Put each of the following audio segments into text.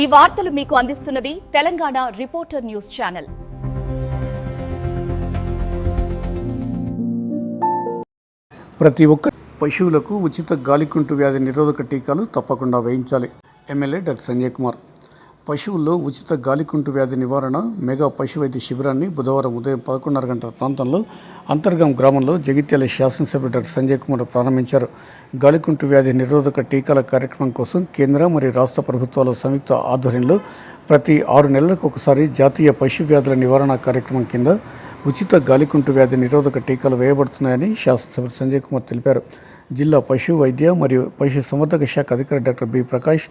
ఈ వార్తలు మీకు అందిస్తున్నది తెలంగాణ రిపోర్టర్ న్యూస్ ఛానల్. ప్రతి ఒక్క పశువులకు ఉచిత గాలికుంటు వ్యాధి నిరోధక టీకాలు తప్పకుండా వేయించాలి. MLA doctor Sanjay Kumar. పశువుల్లో ఉచిత గాలికుంటు వ్యాధి నివారణ మెగా పశు వైద్య శిబిరాన్ని బుధవారం ఉదయం పదకొండున్నర గంటల ప్రాంతంలో అంతర్గం గ్రామంలో జగిత్యాల శాసనసభ్యుడు డాక్టర్ సంజయ్ కుమార్ ప్రారంభించారు. గాలికుంటు వ్యాధి నిరోధక టీకాల కార్యక్రమం కోసం కేంద్ర మరియు రాష్ట్ర ప్రభుత్వాల సంయుక్త ఆధ్వర్యంలో ప్రతి ఆరు నెలలకు ఒకసారి జాతీయ పశు వ్యాధుల నివారణ కార్యక్రమం కింద ఉచిత గాలికుంటు వ్యాధి నిరోధక టీకాలు వేయబడుతున్నాయని శాసనసభ సంజయ్ కుమార్ తెలిపారు. జిల్లా పశు వైద్య మరియు పశు సంవర్ధక శాఖ అధికారి డాక్టర్ బి ప్రకాష్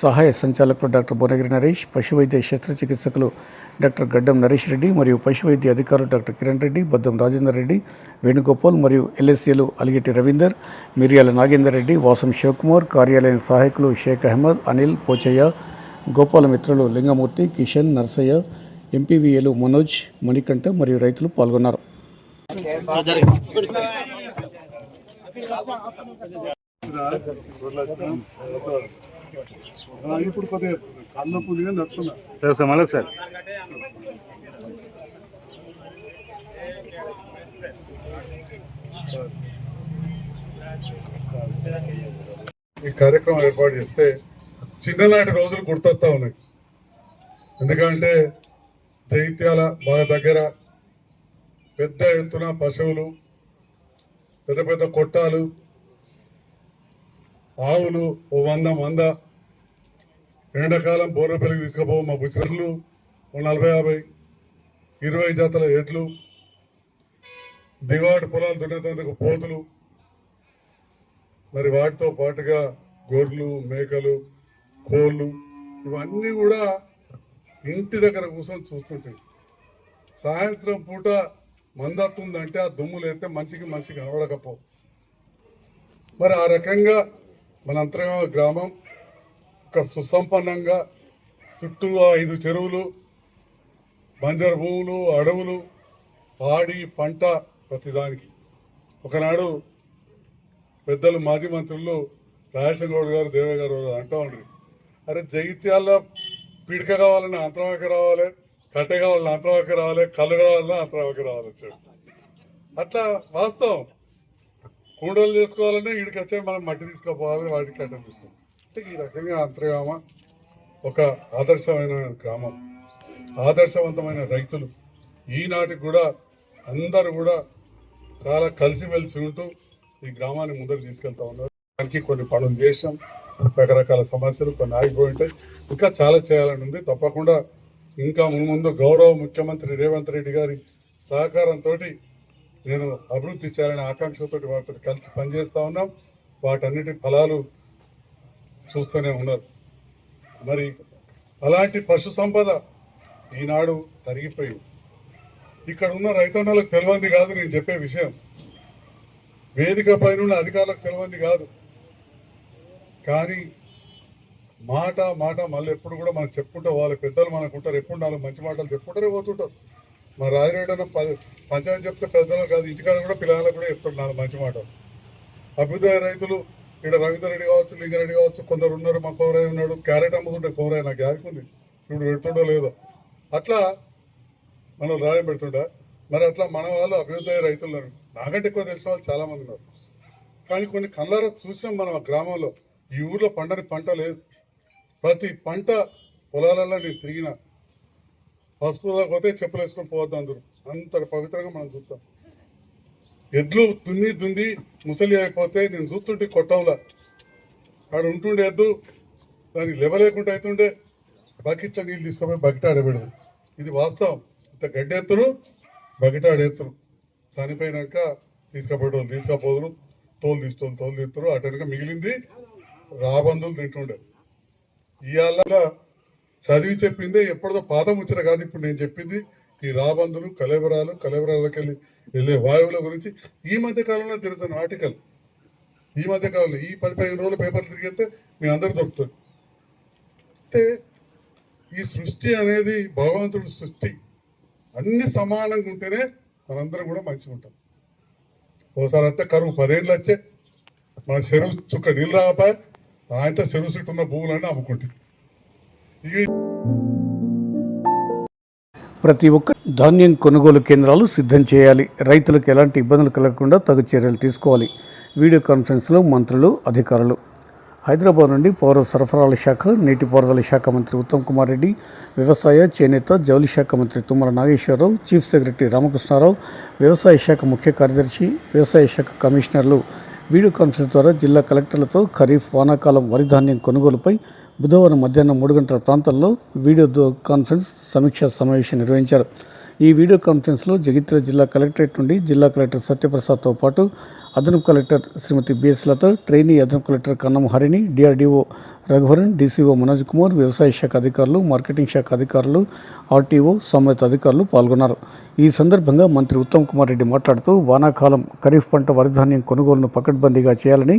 సహాయ సంచాలకులు డాక్టర్ భువనగిరి నరేష్ పశు వైద్య శస్త్రచికిత్సకులు డాక్టర్ గడ్డం నరేష్ రెడ్డి మరియు పశు వైద్య అధికారులు డాక్టర్ కిరణ్ రెడ్డి బద్దం రాజేందర్ రెడ్డి వేణుగోపాల్ మరియు ఎల్ఎస్సీలు అలిగేటి రవీందర్ మిరియాల నాగేందర్ రెడ్డి వాసం శివకుమార్ కార్యాలయం సహాయకులు షేక్ అహ్మద్ అనిల్ పోచయ్య గోపాల మిత్రులు లింగమూర్తి కిషన్ నర్సయ్య ఎంపీవీఏలు మనోజ్ మణికంఠ మరియు రైతులు పాల్గొన్నారు. ఆ, ఇప్పుడు కొద్దిగా కళ్ళ పుదిగా నడుస్తున్నా సార్ సార్ మళ్ళీ సార్ ఈ కార్యక్రమం ఏర్పాటు చేస్తే చిన్ననాటి రోజులు గుర్తొస్తా ఉన్నాయి. ఎందుకంటే జైత్యాల బాగా దగ్గర పెద్ద ఎత్తున పశువులు పెద్ద పెద్ద కొట్టాలు ఆవులు ఓ వంద మంద ఎండాకాలం బోర్రపల్లికి తీసుకుపో మా బుచ్చర్లు ఓ నలభై యాభై ఇరవై జతల ఎడ్లు దివాటు పొలాలు దున్నేందుకు పోతులు. మరి వాటితో పాటుగా గొర్రెలు మేకలు కోళ్ళు ఇవన్నీ కూడా ఇంటి దగ్గర కూర్చొని చూస్తుంటాడు సాయంత్రం పూట మందత్తుందంటే ఆ దుమ్ములు అయితే మనిషికి మనిషికి కనబడకపోవు మరి ఆ రకంగా మన అంతర్గామ గ్రామం ఒక సుసంపన్నంగా చుట్టూ ఐదు చెరువులు బంజర్ భూములు అడవులు పాడి పంట ప్రతిదానికి. ఒకనాడు పెద్దలు మాజీ మంత్రులు రాజేశ్వర గౌడ్ గారు దేవే గారు అంటూ ఉండరు. అరే జగిత్యాల పిడక కావాలని అంతరావక రావాలి కట్టె కావాలని అంతరావక రావాలి కళ్ళు కావాలని అంతరావక రావాలి వచ్చాడు. అట్లా వాస్తవం. కూడలు చేసుకోవాలంటే ఇక్కడికి వచ్చే మనం మట్టి తీసుకుపోవాలి వాటికి కట్టె తీసుకోవాలి అంటే ఈ రకంగా అంతర్గామ ఒక ఆదర్శమైన గ్రామం. ఆదర్శవంతమైన రైతులు. ఈనాటికి కూడా అందరూ కూడా చాలా కలిసిమెలిసి ఉంటూ ఈ గ్రామాన్ని ముందరు తీసుకెళ్తా ఉన్నారు. దానికి కొన్ని పనులు చేసాం రకరకాల సమస్యలు కొన్ని ఆగిపోయి ఉంటాయి. ఇంకా చాలా చేయాలని ఉంది. తప్పకుండా ఇంకా ముందు గౌరవ ముఖ్యమంత్రి రేవంత్ రెడ్డి గారి సహకారంతో నేను అభివృద్ధి చేయాలనే ఆకాంక్షతో వారితో కలిసి పనిచేస్తూ ఉన్నాం. వాటన్నిటి ఫలాలు చూస్తూనే ఉన్నారు. మరి అలాంటి పశు సంపద ఈనాడు తరిగిపోయింది ఇక్కడ ఉన్న రైతన్నలకు తెలియంది కాదు నేను చెప్పే విషయం. వేదిక పైన ఉన్న అధికారులకు తెలియంది కాదు. కానీ మాట మాట మళ్ళీ ఎప్పుడు కూడా మనం చెప్పుకుంటూ వాళ్ళ పెద్దలు మనకు ఉంటారు ఎప్పుడు నాలుగు మంచి మాటలు చెప్పుకుంటారే పోతుంటారు. మా రాజరేడన పంచాయతీ చెప్తే పెద్దలు కాదు ఇంటికాడ కూడా పిల్లలకు కూడా చెప్తారు నాలుగు మంచి మాటలు. అభ్యుదయ రైతులు ఇక్కడ రవీంద్ర రెడ్డి కావచ్చు లింగారెడ్డి కావచ్చు కొందరు ఉన్నారు మా కోరయ్య ఉన్నాడు క్యారెట్ అమ్ముతుంటే కోరయ్య నాకు యాదుకుంది ఇప్పుడు పెడుతుండో లేదో. అట్లా మనం రాయం పెడుతుంటా మరి అట్లా మన వాళ్ళు అభ్యుదయ రైతులు ఉన్నారు. నాకంటే ఎక్కువ తెలిసిన వాళ్ళు చాలామంది ఉన్నారు. కానీ కొన్ని కళ్ళారా చూసినాం మనం ఆ గ్రామంలో. ఈ ఊర్లో పండని పంట లేదు. ప్రతి పంట పొలాలలో నేను తిరిగిన పసుపు పోతే చెప్పులు వేసుకొని పోవద్దు అందరూ. అంత పవిత్రంగా మనం చూస్తాం. ఎడ్లు దున్ని దుంది ముసలి అయిపోతే నేను చూస్తుంటే కొట్టంలా. ఆడ ఉంటుండే ఎద్దు దానికి లెవలేకుండా అవుతుండే బకెట్లో నీళ్ళు తీసుకుపోయి బకెట్ ఆడబెడదు ఇది వాస్తవం. ఇంత గడ్డి ఎత్తురు బకెట్ ఆడెత్తురు చనిపోయినాక తీసుకుపోయేటోళ్ళు తీసుకపోదురు తోలు తీసుకోవాలి తోలు తీస్తారు. అటెనక మిగిలింది రాబందులు తింటుండే. ఇవాళ చదివి చెప్పిందే ఎప్పుడో పాదం వచ్చిన కాదు ఇప్పుడు నేను చెప్పింది. ఈ రాబందులు కలెబరాలు కలెబరాలకి వెళ్ళి వెళ్ళే వాయువుల గురించి ఈ మధ్య కాలంలో తెలుసాను ఆర్టికల్. ఈ మధ్య కాలంలో ఈ పది పదిహేను రోజులు పేపర్లు తిరిగితే మీ అందరు దొరుకుతుంది అంటే ఈ సృష్టి అనేది భగవంతుడి సృష్టి. అన్ని సమానంగా ఉంటేనే మనందరం కూడా మంచిగా ఉంటాం. ఓసారి అంతా కరువు పదేళ్ళు వచ్చే మన చెరువు చుక్క నీళ్ళు రాపాయ ఆయనతో చెరువు ఉన్న భూములన్నీ అమ్ముకుంటాయి ప్రతి ఒక్క ధాన్యం కొనుగోలు కేంద్రాలు సిద్ధం చేయాలి. రైతులకు ఎలాంటి ఇబ్బందులు కలగకుండా తగు చర్యలు తీసుకోవాలి. వీడియో కాన్ఫరెన్స్లో మంత్రులు అధికారులు. హైదరాబాద్ నుండి పౌర సరఫరాల శాఖ నీటిపారుదల శాఖ మంత్రి ఉత్తమ్ కుమార్ రెడ్డి వ్యవసాయ చేనేత జౌలి శాఖ మంత్రి తుమ్మల నాగేశ్వరరావు చీఫ్ సెక్రటరీ రామకృష్ణారావు వ్యవసాయ శాఖ ముఖ్య కార్యదర్శి వ్యవసాయ శాఖ కమిషనర్లు వీడియో కాన్ఫరెన్స్ ద్వారా జిల్లా కలెక్టర్లతో ఖరీఫ్ వానాకాలం వరిధాన్యం కొనుగోలుపై బుధవారం మధ్యాహ్నం మూడు గంటల ప్రాంతాల్లో వీడియో దో- కాన్ఫరెన్స్ సమీక్షా సమావేశం నిర్వహించారు. ఈ వీడియో కాన్ఫరెన్స్లో జగిత్యాల జిల్లా కలెక్టరేట్ నుండి జిల్లా కలెక్టర్ సత్యప్రసాద్తో పాటు అదనపు collector Srimati BS Latha trainee అదనపు collector Kannam Harini DRDO Raghuvaran DCO Manoj Kumar వ్యవసాయ శాఖ అధికారులు మార్కెటింగ్ శాఖ అధికారులు ఆర్టీఓ సంబంధిత అధికారులు పాల్గొన్నారు. ఈ సందర్భంగా మంత్రి ఉత్తమ్ కుమార్ రెడ్డి మాట్లాడుతూ వానాకాలం ఖరీఫ్ పంట వరిధాన్యం కొనుగోలును పకడ్బందీగా చేయాలని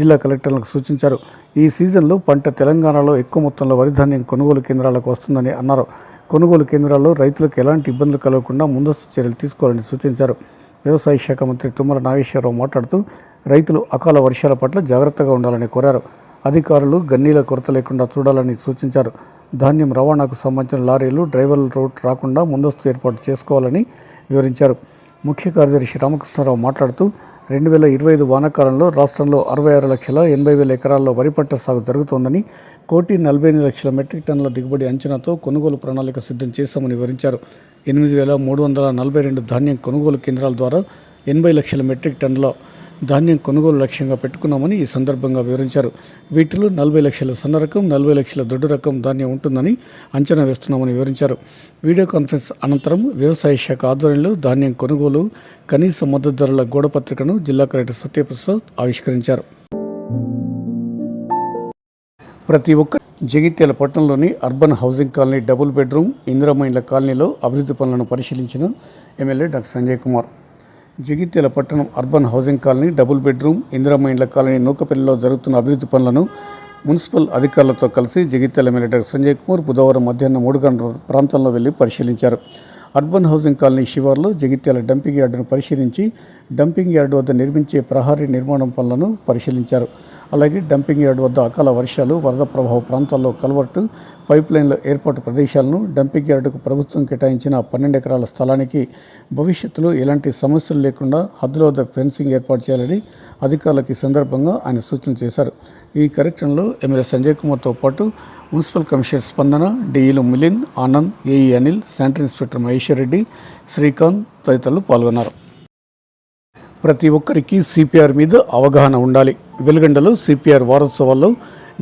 జిల్లా కలెక్టర్లకు సూచించారు. ఈ సీజన్లో పంట తెలంగాణలో ఎక్కువ మొత్తంలో వరిధాన్యం కొనుగోలు కేంద్రాలకు వస్తుందని అన్నారు. కొనుగోలు కేంద్రాల్లో రైతులకు ఎలాంటి ఇబ్బందులు కలగకుండా ముందస్తు చర్యలు తీసుకోవాలని సూచించారు. వ్యవసాయ శాఖ మంత్రి తుమ్మల నాగేశ్వరరావు మాట్లాడుతూ రైతులు అకాల వర్షాల పట్ల జాగ్రత్తగా ఉండాలని కోరారు. అధికారులు గన్నీల కొరత లేకుండా చూడాలని సూచించారు. ధాన్యం రవాణాకు సంబంధించిన లారీలు డ్రైవర్ల రూట్ రాకుండా ముందస్తు ఏర్పాటు చేసుకోవాలని వివరించారు. ముఖ్య కార్యదర్శి రామకృష్ణారావు మాట్లాడుతూ రెండు వేల ఇరవై ఐదు వానాకాలంలో రాష్ట్రంలో అరవై ఆరు లక్షల ఎనభై వేల ఎకరాల్లో వరి పంట సాగు జరుగుతోందని కోటి నలభై ఎనిమిది లక్షల మెట్రిక్ టన్నుల దిగుబడి అంచనాతో కొనుగోలు ప్రణాళిక సిద్ధం చేశామని వివరించారు. ఎనిమిది వేల మూడు వందల నలభై రెండు ధాన్యం కొనుగోలు కేంద్రాల ద్వారా ఎనభై లక్షల మెట్రిక్ టన్నుల ధాన్యం కొనుగోలు లక్ష్యంగా పెట్టుకున్నామని ఈ సందర్భంగా వివరించారు. వీటిలో నలభై లక్షల సన్న రకం నలభై లక్షల దొడ్డు రకం ధాన్యం ఉంటుందని అంచనా వేస్తున్నామని వివరించారు. వీడియో కాన్ఫరెన్స్ అనంతరం వ్యవసాయ శాఖ ఆధ్వర్యంలో ధాన్యం కొనుగోలు కనీస మద్దతు ధరల గోడపత్రికను జిల్లా కలెక్టర్ సత్యప్రసాద్ ఆవిష్కరించారు. ప్రతి ఒక్క జగిత్యాల పట్టణంలోని urban housing colony double bedroom ఇందిరామైండ్ల కాలనీలో అభివృద్ధి పనులను పరిశీలించిన ఎమ్మెల్యే డాక్టర్ సంజయ్ కుమార్. జగిత్యాల పట్టణం urban housing colony double bedroom Indiramma colony నూకపల్లిలో జరుగుతున్న అభివృద్ధి పనులను మున్సిపల్ అధికారులతో కలిసి జగిత్యాల ఎమ్మెల్యే సంజయ్ కుమార్ బుధవారం మధ్యాహ్నం మూడు గంటల ప్రాంతంలో వెళ్ళి పరిశీలించారు. అర్బన్ హౌసింగ్ కాలనీ శివార్లో జగిత్యాల డంపింగ్ యార్డును పరిశీలించి డంపింగ్ యార్డు వద్ద నిర్మించే ప్రహారీ నిర్మాణం పనులను పరిశీలించారు. అలాగే డంపింగ్ యార్డు వద్ద అకాల వర్షాలు వరద ప్రభావ ప్రాంతాల్లో కల్వర్టు పైప్ లైన్ల ఏర్పాటు ప్రదేశాలను డంపింగ్ యార్డుకు ప్రభుత్వం కేటాయించిన పన్నెండు ఎకరాల స్థలానికి భవిష్యత్తులో ఎలాంటి సమస్యలు లేకుండా హద్దుల వద్ద ఫెన్సింగ్ ఏర్పాటు చేయాలని అధికారులకు ఈ సందర్భంగా ఆయన సూచన చేశారు. ఈ కార్యక్రమంలో ఎమ్మెల్యే సంజయ్ కుమార్తో పాటు municipal commissioner Spandana డిఈలు Milin Anand AE Anil centre inspector Maheshwar Reddy Srikanth తదితరులు పాల్గొన్నారు. ప్రతి ఒక్కరికి సిపిఆర్ మీద అవగాహన ఉండాలి. వెలుగండలో సిపిఆర్ వారోత్సవాల్లో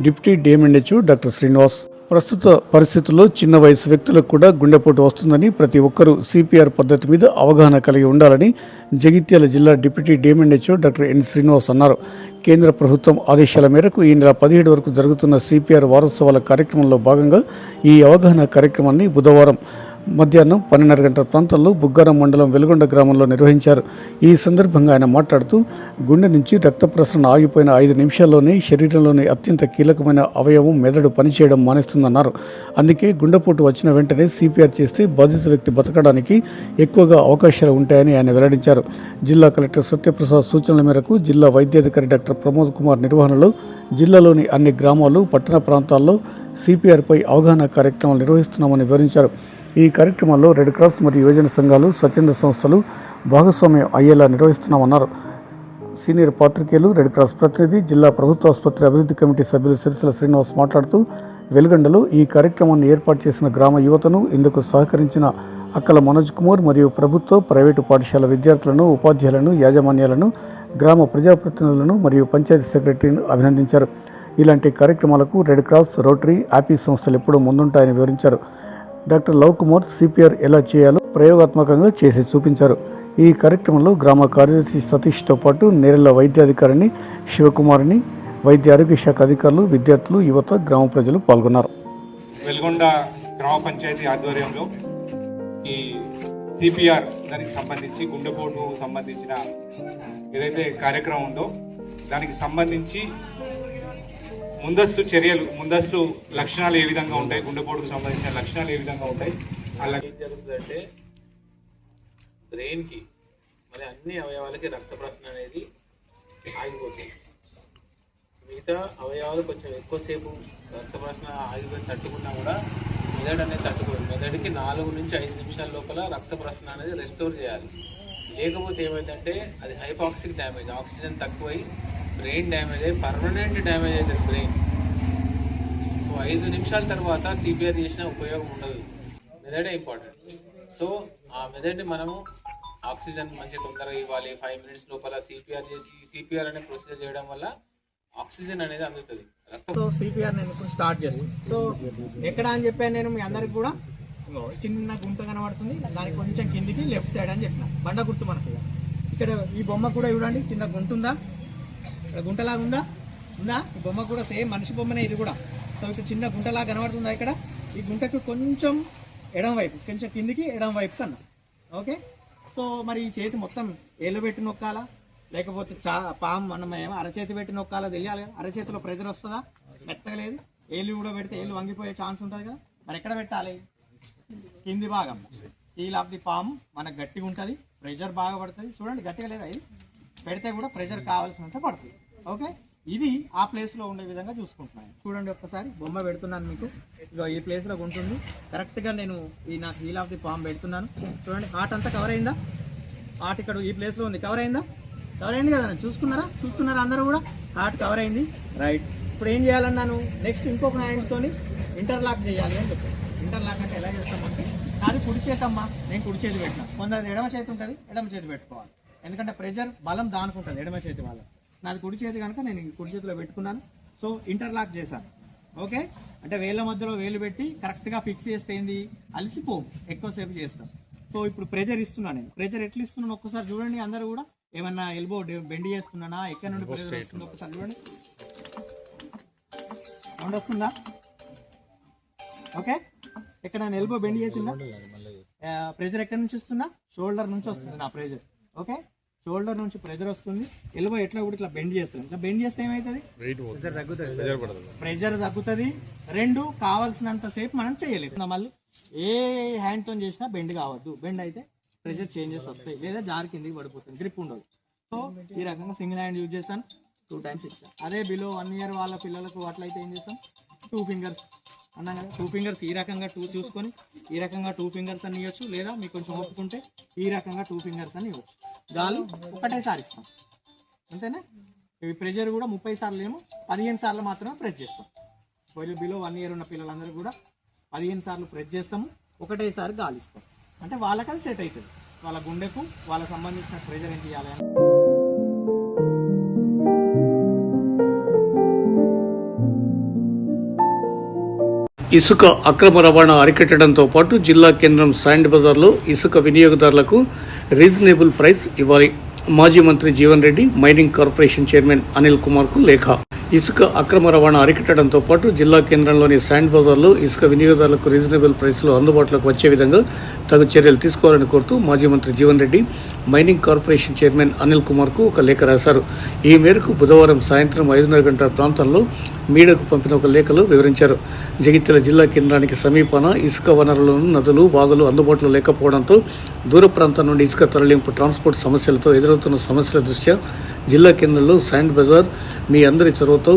డిప్యూటీ డిఎంఎన్హెచ్ఓ డాక్టర్ శ్రీనివాస్ ప్రస్తుత పరిస్థితుల్లో చిన్న వయసు వ్యక్తులకు కూడా గుండెపోటు వస్తుందని ప్రతి ఒక్కరూ సిపిఆర్ పద్ధతి మీద అవగాహన కలిగి ఉండాలని జగిత్యాల జిల్లా deputy DMNHO doctor N Srinivas అన్నారు. కేంద్ర ప్రభుత్వం ఆదేశాల మేరకు ఈ నెల పదిహేడు వరకు జరుగుతున్న సిపిఆర్ వారోత్సవాల కార్యక్రమంలో భాగంగా ఈ అవగాహన కార్యక్రమాన్ని బుధవారం మధ్యాహ్నం పన్నెండున్నర గంటల ప్రాంతంలో బుగ్గారం మండలం వెలుగొండ గ్రామంలో నిర్వహించారు. ఈ సందర్భంగా ఆయన మాట్లాడుతూ గుండె నుంచి రక్త ప్రసరణ ఆగిపోయిన ఐదు నిమిషాల్లోనే శరీరంలోని అత్యంత కీలకమైన అవయవం మెదడు పనిచేయడం మానేస్తుందన్నారు. అందుకే గుండెపోటు వచ్చిన వెంటనే సిపిఆర్ చేస్తే బాధిత వ్యక్తి బతకడానికి ఎక్కువగా అవకాశాలు ఉంటాయని ఆయన వెల్లడించారు. జిల్లా కలెక్టర్ సత్యప్రసాద్ సూచనల మేరకు జిల్లా వైద్యాధికారి డాక్టర్ ప్రమోద్ కుమార్ నిర్వహణలో జిల్లాలోని అన్ని గ్రామాలు పట్టణ ప్రాంతాల్లో సిపిఆర్పై అవగాహన కార్యక్రమాలు నిర్వహిస్తున్నామని వివరించారు. ఈ కార్యక్రమంలో రెడ్ క్రాస్ మరియు యువజన సంఘాలు స్వచ్ఛంద సంస్థలు భాగస్వామ్యం అయ్యేలా నిర్వహిస్తున్నామన్నారు. సీనియర్ పాత్రికేయులు రెడ్ క్రాస్ ప్రతినిధి జిల్లా ప్రభుత్వ ఆసుపత్రి అభివృద్ధి కమిటీ సభ్యులు సిరిసిల శ్రీనివాస్ మాట్లాడుతూ వెలుగండలో ఈ కార్యక్రమాన్ని ఏర్పాటు చేసిన గ్రామ యువతను ఇందుకు సహకరించిన అక్కల మనోజ్ కుమార్ మరియు ప్రభుత్వ ప్రైవేటు పాఠశాల విద్యార్థులను ఉపాధ్యాయులను యాజమాన్యాలను గ్రామ ప్రజాప్రతినిధులను మరియు పంచాయతీ సెక్రటరీని అభినందించారు. ఇలాంటి కార్యక్రమాలకు రెడ్ క్రాస్ రోటరీ యాపీ సంస్థలు ఎప్పుడూ ముందుంటాయని వివరించారు. డాక్టర్ లవ్ కుమార్ సిపిఆర్ ఎలా చేయాలో ప్రయోగాత్మకంగా చేసి చూపించారు. ఈ కార్యక్రమంలో గ్రామ కార్యదర్శి సతీష్తో పాటు నేరెళ్ళ వైద్యాధికారిని శివకుమారిని వైద్య ఆరోగ్య శాఖ అధికారులు విద్యార్థులు యువత గ్రామ ప్రజలు పాల్గొన్నారు. వెల్గొండ గ్రామ పంచాయతీ ఆధ్వర్యంలో ఈ సిపిఆర్ దానికి సంబంధించి గుండెపోటు సంబంధించిన ఏదైతే కార్యక్రమం ఉందో దానికి సంబంధించి ముందస్తు చర్యలు ముందస్తు లక్షణాలు ఏ విధంగా ఉంటాయి? గుండెపోటుకు సంబంధించిన లక్షణాలు ఏ విధంగా ఉంటాయి? అలాగే ఏం జరుగుతుందంటే బ్రెయిన్కి మరి అన్ని అవయవాలకి రక్త ప్రసరణ అనేది ఆగిపోతుంది. మిగతా అవయవాలు కొంచెం ఎక్కువసేపు రక్త ప్రశ్న ఆగిపోయి తట్టుకున్నా కూడా మెదడు అనేది తట్టుకోదు. మెదడుకి నాలుగు నుంచి ఐదు నిమిషాల లోపల రక్త ప్రసరణ అనేది రెస్టోర్ చేయాలి. లేకపోతే ఏమైందంటే అది హైపాక్సిక్ డ్యామేజ్ ఆక్సిజన్ తక్కువై బ్రెయిన్ డ్యామేజ్ అయ్యి పర్మనెంట్ డ్యామేజ్ అవుతుంది బ్రెయిన్ సో ఐదు నిమిషాల తర్వాత సిపిఆర్ చేసిన ఉపయోగం ఉండదు. మెదడే ఇంపార్టెంట్ సో ఆ మెదడ్ని మనము ఆక్సిజన్ మంచి తొందరగా ఇవ్వాలి. ఫైవ్ మినిట్స్ లోపల సిపిఆర్ చేసి సిపిఆర్ అనే ప్రొసీజర్ చేయడం వల్ల ఆక్సిజన్ అనేది అందుతుంది. సో సిపిఆర్ నేను ఇప్పుడు స్టార్ట్ చేస్తాను సో ఎక్కడ అని చెప్పాను నేను మీ అందరికి కూడా? చిన్న గుంట కనబడుతుంది. దానికి కొంచెం కిందికి లెఫ్ట్ సైడ్ అని చెప్పిన. బండ గుర్తు మనకు. ఇక్కడ ఈ బొమ్మ కూడా చూడండి. చిన్న గుంటుందా? గుంటలాగా ఉందా? ఉందా? ఈ బొమ్మ కూడా సేమ్ మనిషి బొమ్మనే ఇది కూడా. సో ఇక్కడ చిన్న గుంటలాగా కనబడుతుందా ఇక్కడ? ఈ గుంటకు కొంచెం ఎడం వైపు కొంచెం కిందికి ఎడం వైపు కన్నా. ఓకే? సో మరి ఈ చేతి మొత్తం ఏళ్ళు పెట్టి నొక్కాలా? లేకపోతే చా పాము మనం ఏమో అరచేతి పెట్టి నొక్కాలా? తెలియాలి కదా. అరచేతిలో ప్రెజర్ వస్తుందా? మెత్తగా లేదు. ఏళ్ళు కూడా పెడితే ఏళ్ళు వంగిపోయే ఛాన్స్ ఉంటుంది కదా. మరి ఎక్కడ పెట్టాలి? కింది భాగం. హీల్ ఆఫ్ ది పామ్ మనకు గట్టిగా ఉంటుంది. ప్రెషర్ బాగా పడుతుంది. చూడండి గట్టిగా లేదా ఇది? పెడితే కూడా ప్రెషర్ కావాల్సినంత పడుతుంది. ఓకే? ఇది ఆ ప్లేస్లో ఉండే విధంగా చూసుకుంటున్నాను. చూడండి ఒక్కసారి బొమ్మ పెడుతున్నాను మీకు. ఇగో ఈ ప్లేస్లో ఉంటుంది కరెక్ట్గా నేను ఈ నాకు హీల్ ఆఫ్ ది పామ్ పెడుతున్నాను. చూడండి హార్ట్ అంతా కవర్ అయిందా? హార్ట్ ఇక్కడ ఈ ప్లేస్లో ఉంది. కవర్ అయిందా? కవర్ అయింది కదా చూసుకున్నారా? చూస్తున్నారా అందరూ కూడా? హార్ట్ కవర్ అయింది. రైట్ ఇప్పుడు ఏం చేయాలన్నాను? నెక్స్ట్ ఇంకొక హ్యాండ్తో ఇంటర్లాక్ చేయాలి అని చెప్పాను ఇంటర్లాక్ అంటే ఎలా చేస్తామంటే నాది కుడి చేతమ్మా నేను కుడి చేతి పెట్టిన. కొందరు ఎడమ చేతి ఉంటుంది ఎడమ చేతి పెట్టుకోవాలి. ఎందుకంటే ప్రెషర్ బలం దానుకుంటుంది ఎడమ చేతి వాళ్ళ నాది కుడి చేతి కనుక నేను కుడి చేతిలో పెట్టుకున్నాను. సో ఇంటర్లాక్ చేశాను. ఓకే? అంటే వేళ్ళ మధ్యలో వేలు పెట్టి కరెక్ట్గా ఫిక్స్ చేస్తే ఏంది? అలసిపోం ఎక్కువసేపు చేస్తాం. సో ఇప్పుడు ప్రెజర్ ఇస్తున్నాను నేను. ప్రెజర్ ఎట్లా ఇస్తున్నాను ఒక్కసారి చూడండి అందరూ కూడా. ఏమన్నా ఎల్బో బెండ్ చేస్తున్నానా? ఎక్కడ నుండి ప్రెజర్ వస్తుందో ఒకసారి చూడండి. సౌండ్ వస్తుందా? ఓకే? ఇక్కడ నేను ఎల్బో బెండ్ చేసిందా? ప్రెజర్ ఎక్కడి నుంచి వస్తుందా? షోల్డర్ నుంచి వస్తుంది నా ప్రెజర్ ఓకే? షోల్డర్ నుంచి ప్రెజర్ వస్తుంది. ఎల్బో ఎట్లా కూడా ఇట్లా బెండ్ చేస్తుంది. ఇట్లా బెండ్ చేస్తే ఏమవుతుంది ప్రెజర్ తగ్గుతుంది. ప్రెజర్ తగ్గుతుంది. రెండు కావాల్సినంత సేపు మనం చేయలేదు. మళ్ళీ ఏ హ్యాండ్తో చేసినా బెండ్ కావద్దు. బెండ్ అయితే ప్రెజర్ చేంజెస్ వస్తాయి. లేదా జారి కిందికి పడిపోతుంది. గ్రిప్ ఉండదు. సో ఈ రకంగా సింగిల్ హ్యాండ్ యూజ్ చేస్తాను. టూ టైమ్స్ ఇచ్చాను. అదే బిలో వన్ ఇయర్ వాళ్ళ పిల్లలకు అట్లయితే ఏం చేస్తాం? టూ ఫింగర్స్ అన్నా కదా? టూ ఫింగర్స్ ఈ రకంగా టూ చూసుకొని ఈ రకంగా టూ ఫింగర్స్ అని ఇవ్వచ్చు లేదా మీకు కొంచెం ఒప్పుకుంటే ఈ రకంగా టూ ఫింగర్స్ అని ఇవ్వచ్చు. గాలు ఒకటేసారి ఇస్తాం. అంతేనా? ఇవి ప్రెజర్ కూడా ముప్పై సార్లు ఏమో పదిహేను సార్లు మాత్రమే ప్రెస్ చేస్తాం. ఒకవేళ బిలో వన్ ఇయర్ ఉన్న పిల్లలందరూ కూడా పదిహేను సార్లు ప్రెస్ చేస్తాము ఒకటేసారి గాలిస్తాం. అంటే వాళ్ళకది సెట్ అవుతుంది. వాళ్ళ గుండెకు వాళ్ళకి సంబంధించిన ప్రెజర్ ఏం చేయాలి ఇసుక అక్రమ రవాణా అరికట్టడంతో పాటు జిల్లా కేంద్రం శాండ్ బజార్లో ఇసుక వినియోగదారులకు రీజనబుల్ ప్రైస్ ఇవ్వాలి. మాజీ మంత్రి Jeevan Reddy mining corporation chairman Anil కుమార్కు లేఖ. ఇసుక అక్రమ రవాణా అరికట్టడంతో పాటు జిల్లా కేంద్రంలోని శాండ్ బజార్లో ఇసుక వినియోగదారులకు రీజనబుల్ ప్రైస్లో అందుబాటులోకి వచ్చే విధంగా తగు చర్యలు తీసుకోవాలని కోరుతూ మాజీ మంత్రి Jeevan Reddy mining corporation chairman Anil కుమార్కు ఒక లేఖ రాశారు. ఈ మేరకు బుధవారం సాయంత్రం ఐదున్నర గంటల ప్రాంతంలో మీడియాకు పంపిన ఒక లేఖలో వివరించారు. జగిత్యాల జిల్లా కేంద్రానికి సమీపాన ఇసుక వనరులను నదులు వాగులు అందుబాటులో లేకపోవడంతో దూర ప్రాంతం నుండి ఇసుక తరలింపు ట్రాన్స్పోర్ట్ సమస్యలతో ఎదురవుతున్న సమస్యల దృష్ట్యా జిల్లా కేంద్రంలో శాండ్ బజార్ మీ అందరి చొరవతో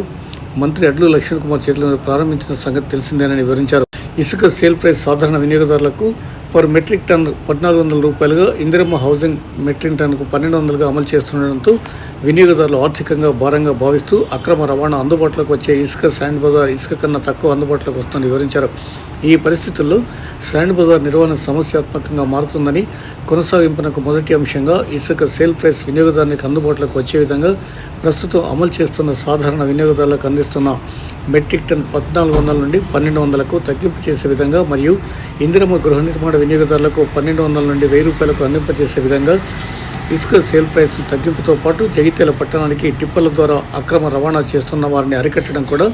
మంత్రి అడ్లు లక్ష్మణ్ కుమార్ చేతుల మీద ప్రారంభించిన సంగతి తెలిసిందేనని వివరించారు. ఇసుక సేల్ ప్రైస్ సాధారణ వినియోగదారులకు పర్ మెట్రిక్ టన్ పద్నాలుగు వందల రూపాయలుగా ఇందిరమ్మ హౌసింగ్ మెట్రిక్ టన్కు పన్నెండు వందలుగా అమలు చేస్తుండడంతో వినియోగదారులు ఆర్థికంగా భారంగా భావిస్తూ అక్రమ రవాణా అందుబాటులోకి వచ్చే ఇసుక శాండ్ బజార్ ఇసుక కన్నా తక్కువ అందుబాటులోకి వస్తుందని వివరించారు. ఈ పరిస్థితుల్లో శాండ్ బజార్ నిర్వహణ సమస్యాత్మకంగా మారుతుందని కొనసాగింపునకు మొదటి అంశంగా ఇసుక సేల్ ప్రైస్ వినియోగదారునికి అందుబాటులోకి వచ్చే విధంగా ప్రస్తుతం అమలు చేస్తున్న సాధారణ వినియోగదారులకు అందిస్తున్న మెట్రిక్ టన్ పద్నాలుగు వందల నుండి పన్నెండు వందలకు తగ్గింపు చేసే విధంగా మరియు ఇందిరమ్మ గృహ నిర్మాణ వినియోగదారులకు పన్నెండు వందల నుండి వెయ్యి రూపాయలకు అందింపజేసే విధంగా ఇసుక సేల్ ప్రైస్ తగ్గింపుతో పాటు జగిత్యాల పట్టణానికి టిప్పర్ల ద్వారా అక్రమ రవాణా చేస్తున్న వారిని అరికట్టడం కూడా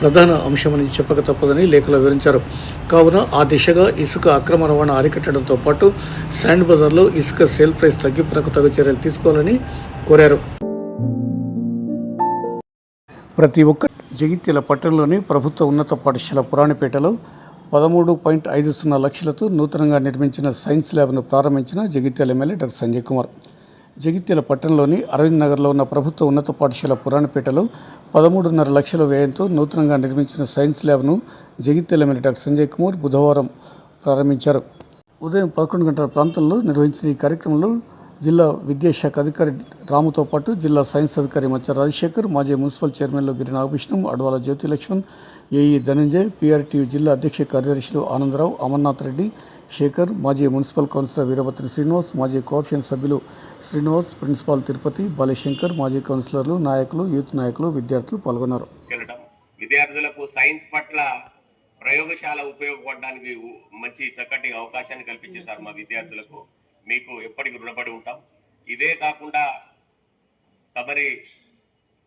ప్రధాన అంశమని చెప్పక తప్పదని లేఖలో వివరించారు. కావున ఆ దిశగా ఇసుక అక్రమ రవాణా అరికట్టడంతో పాటు శాండ్ బజార్లో ఇసుక సేల్ ప్రైస్ తగ్గింపునకు తగు చర్యలు తీసుకోవాలని కోరారు. ప్రతి ఒక్క జగిత్యాల పట్టణంలోని ప్రభుత్వ ఉన్నత పాఠశాల పురాణపేటలో పదమూడు పాయింట్ ఐదు సున్నా లక్షలతో నూతనంగా నిర్మించిన సైన్స్ ల్యాబ్ను ప్రారంభించిన జగిత్యాల ఎమ్మెల్యే డాక్టర్ సంజయ్ కుమార్. జగిత్యాల పట్టణంలోని అరవింద్ నగర్లో ఉన్న ప్రభుత్వ ఉన్నత పాఠశాల పురాణపేటలో పదమూడున్నర లక్షల వ్యయంతో నూతనంగా నిర్మించిన సైన్స్ ల్యాబ్ను జగిత్యాల ఎమ్మెల్యే డాక్టర్ సంజయ్ కుమార్ బుధవారం ప్రారంభించారు. ఉదయం పదకొండు గంటల ప్రాంతంలో నిర్వహించిన ఈ కార్యక్రమంలో జిల్లా విద్యాశాఖ అధికారి రాముతో పాటు జిల్లా సైన్స్ అధికారి మచ్చ రాజశేఖర్ మాజీ మున్సిపల్ చైర్మన్లు గిరి నాగభూషణం అడవాల జ్యోతి లక్ష్మణ్ ఏఈ ధనంజయ్ పీఆర్టీయూ జిల్లా అధ్యక్ష కార్యదర్శులు ఆనందరావు అమర్నాథ్ రెడ్డి శేఖర్ మాజీ మున్సిపల్ కౌన్సిలర్ వీరభద్ర శ్రీనివాస్ మాజీ కోఆప్షన్ సభ్యులు శ్రీనివాస్ ప్రిన్సిపాల్ తిరుపతి బాలిశంకర్ మాజీ కౌన్సిలర్లు నాయకులు యూత్ నాయకులు విద్యార్థులు పాల్గొన్నారు. వెళ్ళడం విద్యార్థులకు సైన్స్ పట్ల ప్రయోగశాల ఉపయోగపడడానికి మంచి చక్కటి అవకాశాన్ని కల్పించేశారు మా విద్యార్థులకు. మీకు ఎప్పటికి రుణపడి ఉంటాం. ఇదే కాకుండా తమరి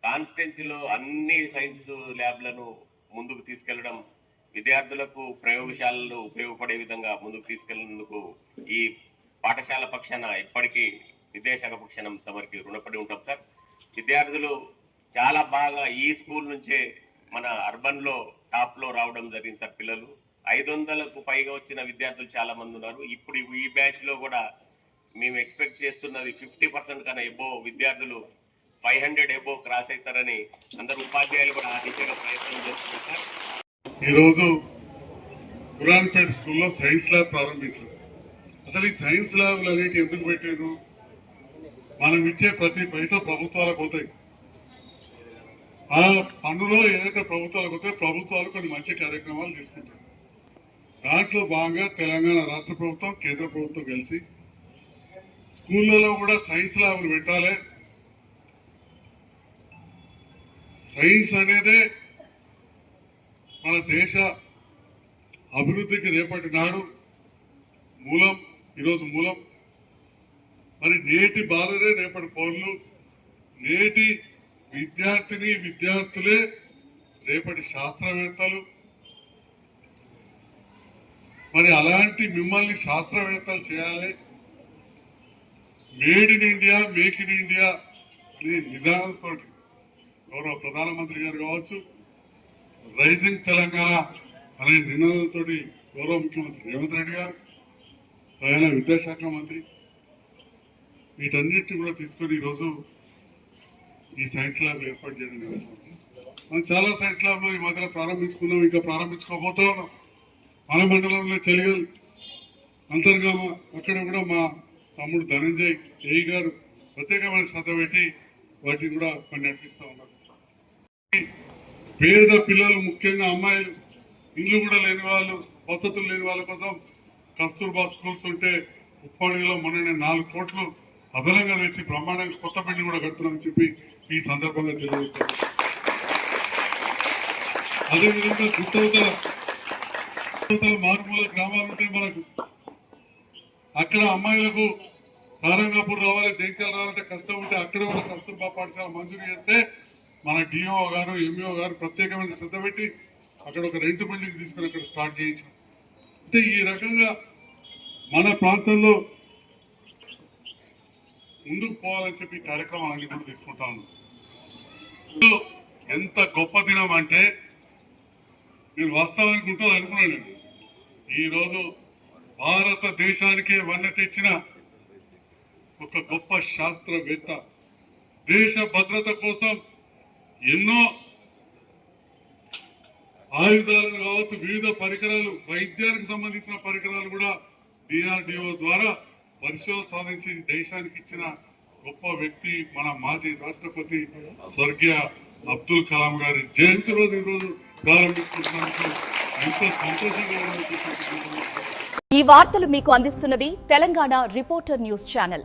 కాన్స్టెన్సీలో అన్ని సైన్స్ ల్యాబ్లను ముందుకు తీసుకెళ్ళడం విద్యార్థులకు ప్రయోగశాలలు ఉపయోగపడే విధంగా ముందుకు తీసుకెళ్ళేందుకు ఈ పాఠశాల పక్షాన ఎప్పటికీ విద్యాశాఖ పక్షణం తమరికి రుణపడి ఉంటాం సార్. విద్యార్థులు చాలా బాగా ఈ స్కూల్ నుంచే మన అర్బన్లో టాప్లో రావడం జరిగింది సార్ పిల్లలు. ఐదు వందలకు పైగా వచ్చిన విద్యార్థులు చాలా మంది ఉన్నారు. ఇప్పుడు ఈ బ్యాచ్లో కూడా మేము ఎక్స్పెక్ట్ చేస్తున్నది ఫిఫ్టీ పర్సెంట్ కన్నా ఎబో విద్యార్థులు ఫైవ్ హండ్రెడ్ ఎబో క్రాస్ అవుతారని అందరు ఉపాధ్యాయులు కూడా ఆ దిశగా ప్రయత్నం చేస్తున్నారు సార్. ఈరోజు ఖురాన్పేట్ స్కూల్లో సైన్స్ ల్యాబ్ ప్రారంభించారు. అసలు ఈ సైన్స్ ల్యాబ్లు అనేవి ఎందుకు పెట్టారు? మనం ఇచ్చే ప్రతి పైసా ప్రభుత్వాలకు పోతాయి. ఆ పన్నులో ఏదైతే ప్రభుత్వాలకు పోతే ప్రభుత్వాలు కొన్ని మంచి కార్యక్రమాలు తీసుకుంటాయి. దాంట్లో భాగంగా తెలంగాణ రాష్ట్ర ప్రభుత్వం కేంద్ర ప్రభుత్వం కలిసి స్కూళ్ళలో కూడా సైన్స్ ల్యాబ్లు పెట్టాలి. సైన్స్ అనేదే మన దేశ అభివృద్ధికి రేపటి నాడు మూలం ఈరోజు మూలం. మరి నేటి బాలరే రేపటి పౌరులు నేటి విద్యార్థిని విద్యార్థులే రేపటి శాస్త్రవేత్తలు. మరి అలాంటి మిమ్మల్ని శాస్త్రవేత్తలు చేయాలి. Made in India make in India అనే నిదానంతో గౌరవ ప్రధానమంత్రి గారు కావచ్చు రైజింగ్ తెలంగాణ అనే నినాదంతో గౌరవ ముఖ్యమంత్రి రేవంత్ రెడ్డి గారు స్వయాన విద్యాశాఖ మంత్రి వీటన్నిటిని కూడా తీసుకొని ఈరోజు ఈ సైన్స్ ల్యాబ్ ఏర్పాటు చేయడం జరుగుతుంది. మనం చాలా సైన్స్ ల్యాబ్లు ఈ మధ్యలో ప్రారంభించుకున్నాం ఇంకా ప్రారంభించుకోబోతా ఉన్నాం. మన మండలంలో చెలిగల్ అంతర్గామ అక్కడ కూడా మా తమ్ముడు ధనంజయ్ ఏఈ గారు ప్రత్యేకమైన శ్రద్ధ పెట్టి వాటిని కూడా కొన్ని నడిపిస్తూ ఉన్నారు. పేద పిల్లలు ముఖ్యంగా అమ్మాయిలు ఇల్లు కూడా లేని వాళ్ళు వసతులు లేని వాళ్ళ కోసం కస్తూర్బా స్కూల్స్ ఉంటే ఉప్పాడిలో మొన్న నాలుగు కోట్లు అదనంగా తెచ్చి బ్రహ్మాండంగా కొత్త బిల్డింగ్ కూడా కడుతున్నామని చెప్పి ఈ సందర్భంగా తెలియజేస్తాను. అదేవిధంగా గుట్టవతల గుట్టవతల మారుమూల గ్రామాలు ఉంటాయి మనకు అక్కడ అమ్మాయిలకు సారంగాపూర్ రావాలి జైత్యాల రావాలంటే కష్టం ఉంటే అక్కడ కూడా కస్తూర్బా పాఠశాల మంజూరు చేస్తే మన డిఓ గారు ఎంఈఓ గారు ప్రత్యేకమైన శ్రద్ధ పెట్టి అక్కడ ఒక రెంట్ బిల్డింగ్ తీసుకుని అక్కడ స్టార్ట్ చేయించాం. అంటే ఈ రకంగా మన ప్రాంతంలో ముందుకు పోవాలని చెప్పి కార్యక్రమాలన్నీ కూడా తీసుకుంటా ఉన్నాం ఎంత గొప్ప దినం అంటే నేను వాస్తవానికి ఉంటుంది అనుకున్నాను నేను. ఈరోజు భారతదేశానికే వన్నె తెచ్చిన ఒక గొప్ప శాస్త్రవేత్త దేశ భద్రత కోసం ఎన్నో ఆయుధాలను కావచ్చు వివిధ పరికరాలు వైద్యానికి సంబంధించిన పరికరాలు కూడా డిఆర్డిఓ ద్వారా పరిశోధన సాధించి దేశానికి ఇచ్చిన గొప్ప వ్యక్తి మన మాజీ రాష్ట్రపతి స్వర్గీయ అబ్దుల్ కలాం గారి జయంతి రోజు ఈరోజు ప్రారంభించుకుంటున్నందుకు ఎంతో సంతోషంగా ఈ వార్తలు మీకు అందిస్తున్నది తెలంగాణ రిపోర్టర్ న్యూస్ ఛానల్.